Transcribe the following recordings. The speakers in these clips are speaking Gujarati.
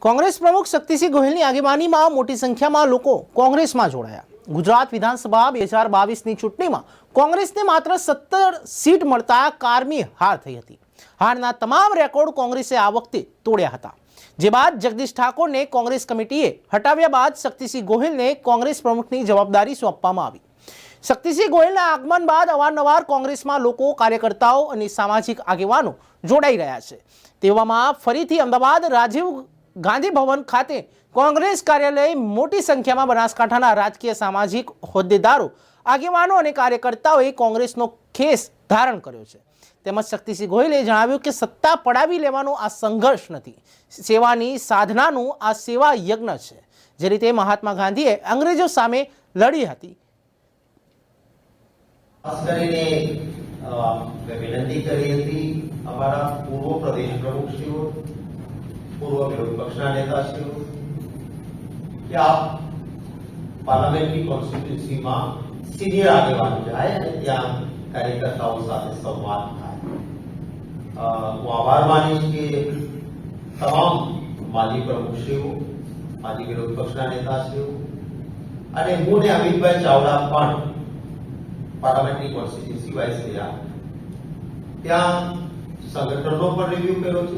કોંગ્રેસ પ્રમુખ શક્તિસિંહ ગોહિલની આગેવાનીમાં મોટી સંખ્યામાં લોકો કોંગ્રેસમાં જોડાયા. ગુજરાત વિધાનસભા બે હજાર બાવીસની ચૂંટણીમાં કોંગ્રેસને માત્ર સત્તર સીટ મળતા કારમી હાર થઈ હતી. હારના તમામ રેકોર્ડ કોંગ્રેસે આ વખતે તોડ્યા હતા. જે બાદ જગદીશ ઠાકોરને કોંગ્રેસ કમિટીએ હટાવ્યા બાદ શક્તિસિંહ ગોહિલને કોંગ્રેસ પ્રમુખની જવાબદારી સોંપવામાં આવી. શક્તિસિંહ ગોયલના આગમન બાદ અવારનવાર કોંગ્રેસમાં લોકો, કાર્યકર્તાઓ અને સામાજિક આગેવાનો જોડાઈ રહ્યા છે. તેવામાં ફરીથી અમદાવાદ રાજીવ ગાંધી ભવન ખાતે કોંગ્રેસ કાર્યાલય મોટી સંખ્યામાં બનાસકાંઠાના રાજકીય સામાજિક હોદ્દેદારો, આગેવાનો અને કાર્યકર્તાઓએ કોંગ્રેસનો ખેસ ધારણ કર્યો છે. તેમજ શક્તિસિંહ ગોહિલે જણાવ્યું કે સત્તા પડાવી લેવાનો આ સંઘર્ષ નથી. સેવાની સાધનાનું આ સેવા યજ્ઞ છે. જે રીતે મહાત્મા ગાંધીએ અંગ્રેજો સામે લડી હતી. વિનંતી કરી હતી અમારા પૂર્વ પ્રદેશ પ્રમુખશ્રીઓ પૂર્વ વિરોધ પક્ષના નેતાશ્રીઓ કે આપ પાર્લામેન્ટરી કોન્સ્ટિટ્યુન્સીમાં સિનિયર આગેવાનો જાય અને ત્યાં કાર્યકર્તાઓ સાથે સંવાદ થાય અ, હું આભાર માનીશ કે તમામ માજી પ્રમુખશ્રીઓ માજી વિરોધ પક્ષના નેતાશ્રીઓ અને હું ને અમિતભાઈ ચાવડા પણ પાર્લામેન્ટરી કોન્સ્ટિટ્યુન્સી વાઇસ રહ્યા ત્યાં સંગઠનનો પણ રિવ્યુ કર્યો છે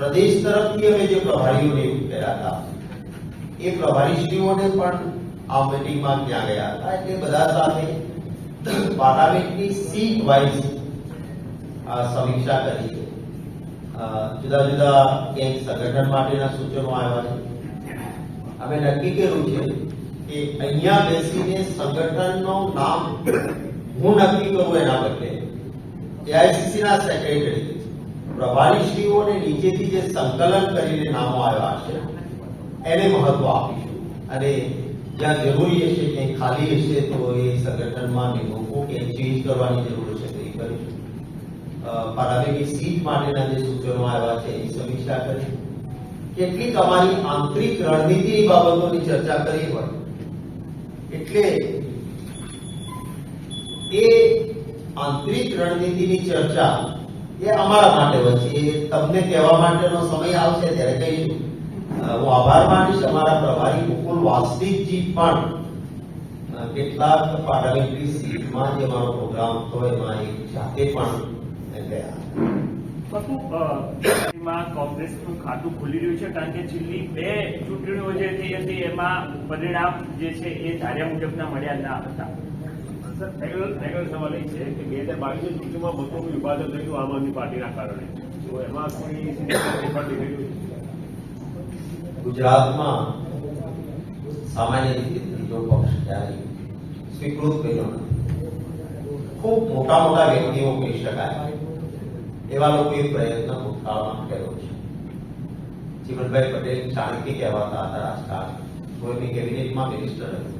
પ્રદેશ તરફથી અમે જે પ્રભારીઓ નિયુક્ત કર્યા હતા એ પ્રભારીશ્રીઓને પણ આ મિટિંગમાં ત્યાં ગયા હતા એટલે બધા સાથે પાર્લામેન્ટની સીટ વાઇઝ સમીક્ષા કરી છે અ, જુદા જુદા ક્યાંક સંગઠન માટેના સૂચનો આવ્યા છે અમે નક્કી કર્યું છે કે અહીંયા બેસીને સંગઠનનું નામ હું નક્કી કરું એના બદલે એઆઈસીસી ના સેક્રેટરી પ્રભારીશ્રીઓને નીચેથી જે સંકલન કરીને નામો આવ્યા છે એને મહત્વ આપીશું. અને જ્યાં જરૂરી હશે ક્યાંય ખાલી હશે તો એ સંગઠનમાં નિમણૂકો કે ચેન્જ કરવાની જરૂર હશે તો એ કરીશું. અ, સીટ માટેના જે સૂચનો આવ્યા છે એની સમીક્ષા કરી કેટલીક અમારી આંતરિક રણનીતિની બાબતોની ચર્ચા કરી હોય એટલે એ આંતરિક રણનીતિની ચર્ચા એ અમારા માટે હોય છે. એ તમને કહેવા માટેનો સમય આવશે ત્યારે કહીશું હું આભાર માનીશ. અમારા પ્રભારી મુકુલ વાસ્તિકજી પણ કેટલાક પાર્લામેન્ટરી સીટમાં જે મારો પ્રોગ્રામ હતો, એમાં એ જાતે પણ ગયા. કોંગ્રેસનું ખાતું ખુલી રહ્યું છે, કારણ કે છેલ્લી બે ચૂંટણીઓ જે થઈ હતી, એમાં પરિણામ જે છે, એ ધાર્યા મુજબના મળ્યા ના હતા. ફાઇનલ ફાઇનલ સવાલ એ છે કે બે હજાર બાવીસની ચૂંટણીમાં મતોનું વિભાજન થયું આમ આદમી પાર્ટીના કારણે તો એમાં કોઈ ફેરફાર દેખાયું ગુજરાતમાં સામાન્ય રીતે ત્રીજો પક્ષ ક્યારે સ્વીકૃત કર્યો નથી ખૂબ મોટા મોટા વ્યક્તિઓ કહી શકાય એવા લોકોએ પ્રયત્ન ભૂતકાળમાં કર્યો છે જીવનભાઈ પટેલ ચાણક્ય કહેવાતા હતા રાજકારણ કોઈની કેબિનેટમાં મિનિસ્ટર હતા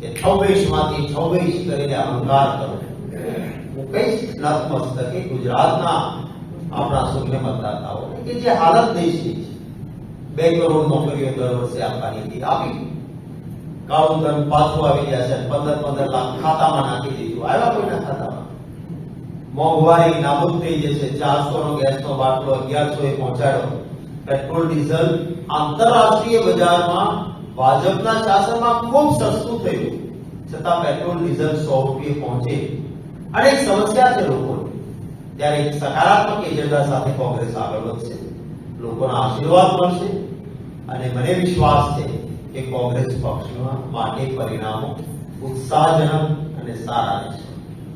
કે છવ્વીસ માંથી છવ્વીસ કરીને અહંકાર કરો હું કહીશ નતમસ્તકે ગુજરાતના આપણા સૌને મતદાતાઓને કે જે હાલત દેશની છે બે કરોડ નોકરીઓ દર વર્ષે આપવાની હતી આપી કાળું ધન પાછું આવી જશે પંદર પંદર લાખ ખાતામાં નાખી દઈશું આવ્યા કોઈના ખાતામાં મોંઘવારી નાબૂદ થઈ જશે ચારસો નો ગેસનો બાટલો અગિયારસો એ પહોંચાડો પેટ્રોલ ડીઝલ આંતરરાષ્ટ્રીય બજારમાં ભાજપના શાસનમાં ખૂબ સસ્તું થયું. છતાં પેટ્રોલ, ડીઝલ સો રૂપિયે પહોંચે. અને એક સમસ્યા છે લોકોને. ત્યારે એક સકારાત્મક એજન્ડા સાથે કોંગ્રેસ આગળ વધશે. લોકોના આશીર્વાદ મળશે. અને મને વિશ્વાસ છે કે કોંગ્રેસ પક્ષમાં માટે પરિણામો ઉત્સાહજનક અને સારા રહેશે.